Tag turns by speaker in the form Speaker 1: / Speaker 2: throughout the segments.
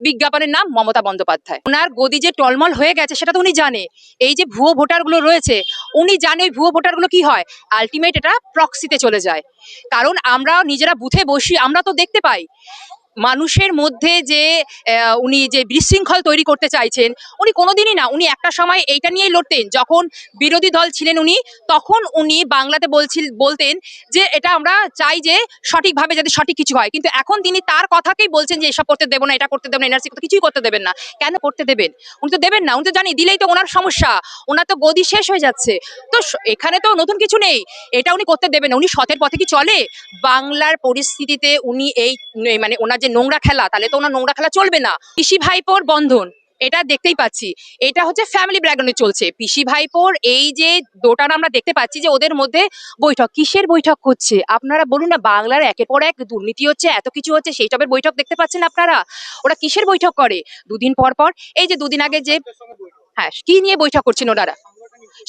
Speaker 1: বিজ্ঞাপনের নাম মমতা বন্দ্যোপাধ্যায়। ওনার গদি যে টলমল হয়ে গেছে, সেটা তো উনি জানে। এই যে ভুয়ো ভোটারগুলো রয়েছে, উনি জানে ওই ভুয়ো ভোটারগুলো কি হয়? আলটিমেট এটা প্রক্সিতে চলে যায়। কারণ আমরা নিজেরা বুথে বসি, আমরা তো দেখতে পাই। মানুষের মধ্যে যে উনি যে বিশৃঙ্খল তৈরি করতে চাইছেন, উনি কোনোদিনই না, উনি একটা সময় এইটা নিয়েই লড়তেন। যখন বিরোধী দল ছিলেন উনি, তখন উনি বাংলাতে বলছিল, বলতেন যে, এটা আমরা চাই যে, সঠিকভাবে যাতে সঠিক কিছু হয়। কিন্তু এখন তিনি তার কথাকেই বলছেন যে, এসব করতে দেবো না, এটা করতে দেবো না, এনআরসি কিছুই করতে দেবেন না। কেন করতে দেবেন? উনি তো দেবেন না, উনি তো জানি, দিলেই তো ওনার সমস্যা। ওনার তো গদি শেষ হয়ে যাচ্ছে। তো এখানে তো নতুন কিছু নেই। এটা উনি করতে দেবেন না, উনি সতের পথে কি চলে? বাংলার পরিস্থিতিতে উনি এই এই মানে ওনার যে নোংরা খেলা, তাহলে তো ওনার নোংরা খেলা চলবে না। পিসি ভাইপোর বন্ধন, এটা দেখতেই পাচ্ছি। এটা হচ্ছে ফ্যামিলি ব্যাকগ্রাউন্ডে চলছে। পিসি ভাইপোর এই যে দোটানা আমরা দেখতে পাচ্ছি যে ওদের মধ্যে বৈঠক, কিসের বৈঠক করছে আপনারা বলুন না, বাংলার একের পর এক দুর্নীতি হচ্ছে, এত কিছু হচ্ছে, সেই সবের বৈঠক দেখতে পাচ্ছেন আপনারা? ওরা কিসের বৈঠক করে? দুদিন পর পর, এই যে দুদিন আগে যে হ্যাঁ কি নিয়ে বৈঠক করছেন ওনারা?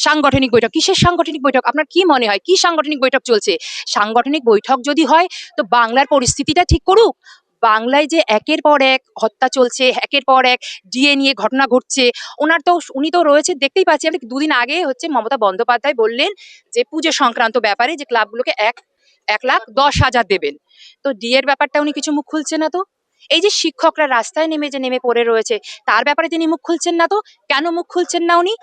Speaker 1: সাংগঠনিক বৈঠক, কিসের সাংগঠনিক বৈঠক? আপনার কি মনে হয়, কি সাংগঠনিক বৈঠক চলছে? সাংগঠনিক বৈঠক যদি হয়, তো বাংলার পরিস্থিতিটা ঠিক করুক বাংলায় যে একের পর এক হত্যা চলছে, একের পর এক ডিএ নিয়ে ঘটনা ঘটছে, ওনার তো, উনি তো রয়েছে, দেখতেই পাচ্ছি। আপনি দুদিন আগে হচ্ছে মমতা বন্দ্যোপাধ্যায় বললেন যে পুজো সংক্রান্ত ব্যাপারে যে ক্লাবগুলোকে এক এক লাখ দশ হাজার দেবেন। তো ডিএর ব্যাপারটা উনি কিছু মুখ খুলছে না তো? এই যে শিক্ষকরা রাস্তায় নেমে যে নেমে পড়ে রয়েছে, তার ব্যাপারে তিনি মুখ খুলছেন না তো? কেন মুখ খুলছেন না উনি?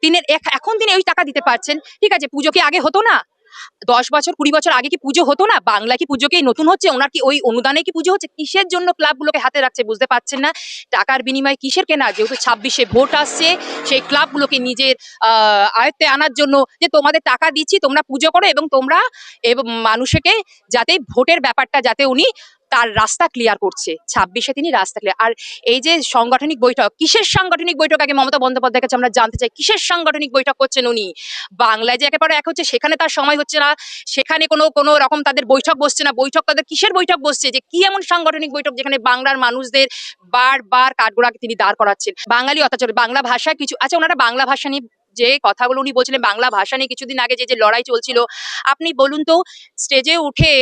Speaker 1: তিনি এখ- এখন তিনি ওই টাকা দিতে পারছেন। ঠিক আছে পুজো কি আগে হতো না দশ বছর, কুড়ি বছর আগে কি পুজো হতো না? বাংলা কি পুজোকেই নতুন হচ্ছে? ওনার কি ওই অনুদানে কি পুজো হচ্ছে? কিসের জন্য ক্লাবগুলোকে হাতে রাখছে বুঝতে পারছেন না? টাকার বিনিময়ে কিসের কেনা? যেহেতু ছাব্বিশে ভোট আসছে, সেই ক্লাবগুলোকে নিজের আয়ত্তে আনার জন্য যে তোমাদের টাকা দিচ্ছি, তোমরা পুজো করো এবং তোমরা এবং, মানুষকে যাতে ভোটের ব্যাপারটা, যাতে উনি তার রাস্তা ক্লিয়ার করছে। ছাব্বিশে তিনি রাস্তা ক্লিয়ার আর এই যে সাংগঠনিক বৈঠক, কিসের সাংগঠনিক বৈঠক? আগে মমতা বন্দ্যোপাধ্যায়ের কাছে আমরা জানতে চাই, কিসের সাংগঠনিক বৈঠক করছেন উনি? বাংলায় যে একেবারে এক হচ্ছে, সেখানে তার সময় হচ্ছে না, সেখানে কোনো কোনো রকম তাদের বৈঠক বসছে না। বৈঠক তাদের কিসের বৈঠক বসছে? যে কি এমন সাংগঠনিক বৈঠক যেখানে বাংলার মানুষদের বারবার কাঠগোড়াকে তিনি দাঁড় করাচ্ছেন? বাঙালি অত্যাচার, বাংলা ভাষা কিছু আচ্ছা ওনারা বাংলা ভাষা নিয়ে যে কথাগুলো উনি বলছিলেন, বাংলা ভাষা নিয়ে কিছুদিন আগে যে যে লড়াই চলছিল, আপনি বলুন তো, স্টেজে উঠে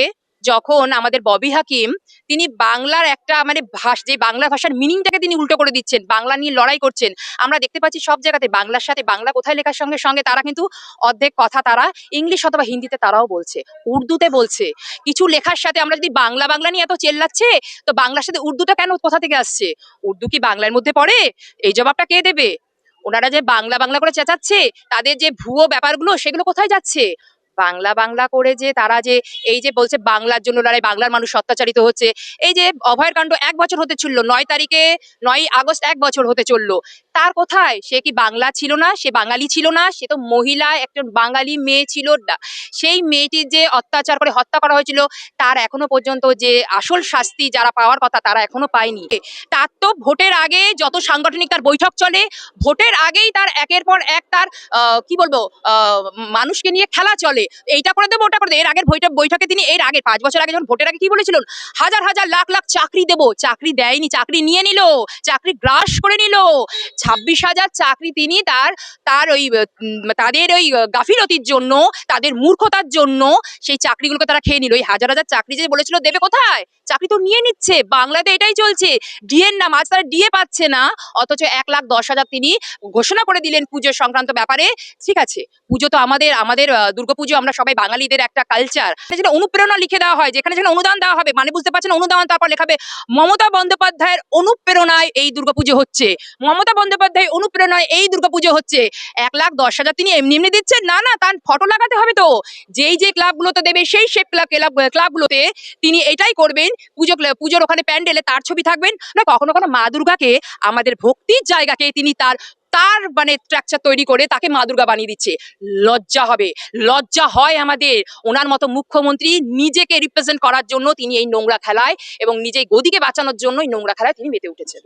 Speaker 1: যখন আমাদের ববি হাকিম, তিনি বাংলার একটা মানে ভাষ, যে বাংলা ভাষার মিনিংটাকে তিনি উল্টো করে দিচ্ছেন, বাংলা নিয়ে লড়াই করছেন। আমরা দেখতে পাচ্ছি সব জায়গাতে বাংলার সাথে বাংলা কোথায় লেখার সঙ্গে সঙ্গে তারা কিন্তু অর্ধেক কথা তারা ইংলিশ অথবা হিন্দিতে তারাও বলছে, উর্দুতে বলছে। কিছু লেখার সাথে আমরা যদি বাংলা বাংলা নিয়ে এত চেল্লাচ্ছে তো বাংলার সাথে উর্দুটা কেন কোথা থেকে আসছে? উর্দু কি বাংলার মধ্যে পড়ে? এই জবাবটা কে দেবে? ওনারা যে বাংলা বাংলা করে চেঁচাচ্ছে, তাদের যে ভুয়ো ব্যাপারগুলো, সেগুলো কোথায় যাচ্ছে? বাংলা বাংলা করে যে তারা যে এই যে বলছে বাংলার জন্য লড়াই, বাংলার মানুষ অত্যাচারিত হচ্ছে, এই যে অভয়ের কাণ্ড এক বছর হতে চলল, নয় তারিখে নয় আগস্ট এক বছর হতে চলল, তার কোথায়? সে কি বাংলা ছিল না? সে বাঙালি ছিল না? সে তো মহিলা একজন বাঙালি মেয়ে ছিল না। সেই মেয়েটির যে অত্যাচার করে হত্যা করা হয়েছিল, তার এখনও পর্যন্ত যে আসল শাস্তি যারা পাওয়ার কথা, তারা এখনও পায়নি। তার তো ভোটের আগে যত সাংগঠনিক তার বৈঠক চলে, ভোটের আগেই তার একের পর এক তার কি বলব মানুষকে নিয়ে খেলা চলে। এইটা করে দেবো, ওটা করে দেবো। এর আগের বৈঠক, বৈঠকে তিনি এর আগে পাঁচ বছর আগে যখন ভোটের আগে কি বলেছিলেন? হাজার হাজার লাখ লাখ চাকরি দেবো। চাকরি দেয়নি, চাকরি নিয়ে নিল। চাকরি গ্রাস করে নিল। ছাব্বিশ হাজার চাকরি তিনি তার তার ওই তাদের ওই গাফিলতির জন্য, তাদের মূর্খতার জন্য সেই চাকরিগুলোকে তারা খেয়ে নিল। ওই হাজার হাজার চাকরি যে বলেছিল দেবে কোথায়? চাকরি তো নিয়ে নিচ্ছে। বাংলাতে এটাই চলছে। ডিএ এর নাম আজ তারা ডিএ পাচ্ছে না। অথচ এক লাখ দশ হাজার তিনি ঘোষণা করে দিলেন পুজো সংক্রান্ত ব্যাপারে। ঠিক আছে, পুজো তো আমাদের আমাদের দুর্গাপুজো আমরা সবাই বাঙালিদের একটা কালচার যেটা অনুপ্রেরণা লিখে দেওয়া হয়, যেখানে যেন অনুদান দেওয়া হবে মানে বুঝতে পারছেন, অনুদান, তারপর লেখাবে মমতা বন্দ্যোপাধ্যায়ের অনুপ্রেরণায় এই দুর্গাপুজো হচ্ছে। মমতা বন্দ্যোপাধ্যায় অনুপ্রেরণায় এই দুর্গাপুজো হচ্ছে। এক লাখ দশ হাজার তিনি এমনি এমনি দিচ্ছেন? না না, তার ফটো লাগাতে হবে তো। যেই যে ক্লাবগুলোতে দেবে, সেই সেই ক্লাব ক্লাব ক্লাবগুলোতে তিনি এটাই করবেন, পুজো, পুজোর ওখানে প্যান্ডেলে তার ছবি থাকবেন। না, কখনো কখনো মা দুর্গাকে, আমাদের ভক্তির জায়গাকে তিনি তার তার মানে স্ট্রাকচার তৈরি করে তাকে মা দুর্গা বানিয়ে দিচ্ছে। লজ্জা হবে। লজ্জা হয় আমাদের। ওনার মতো মুখ্যমন্ত্রী নিজেকে রিপ্রেজেন্ট করার জন্য তিনি এই নোংরা খেলায় এবং নিজেই গদিকে বাঁচানোর জন্য এই নোংরা খেলায় তিনি মেতে উঠেছেন।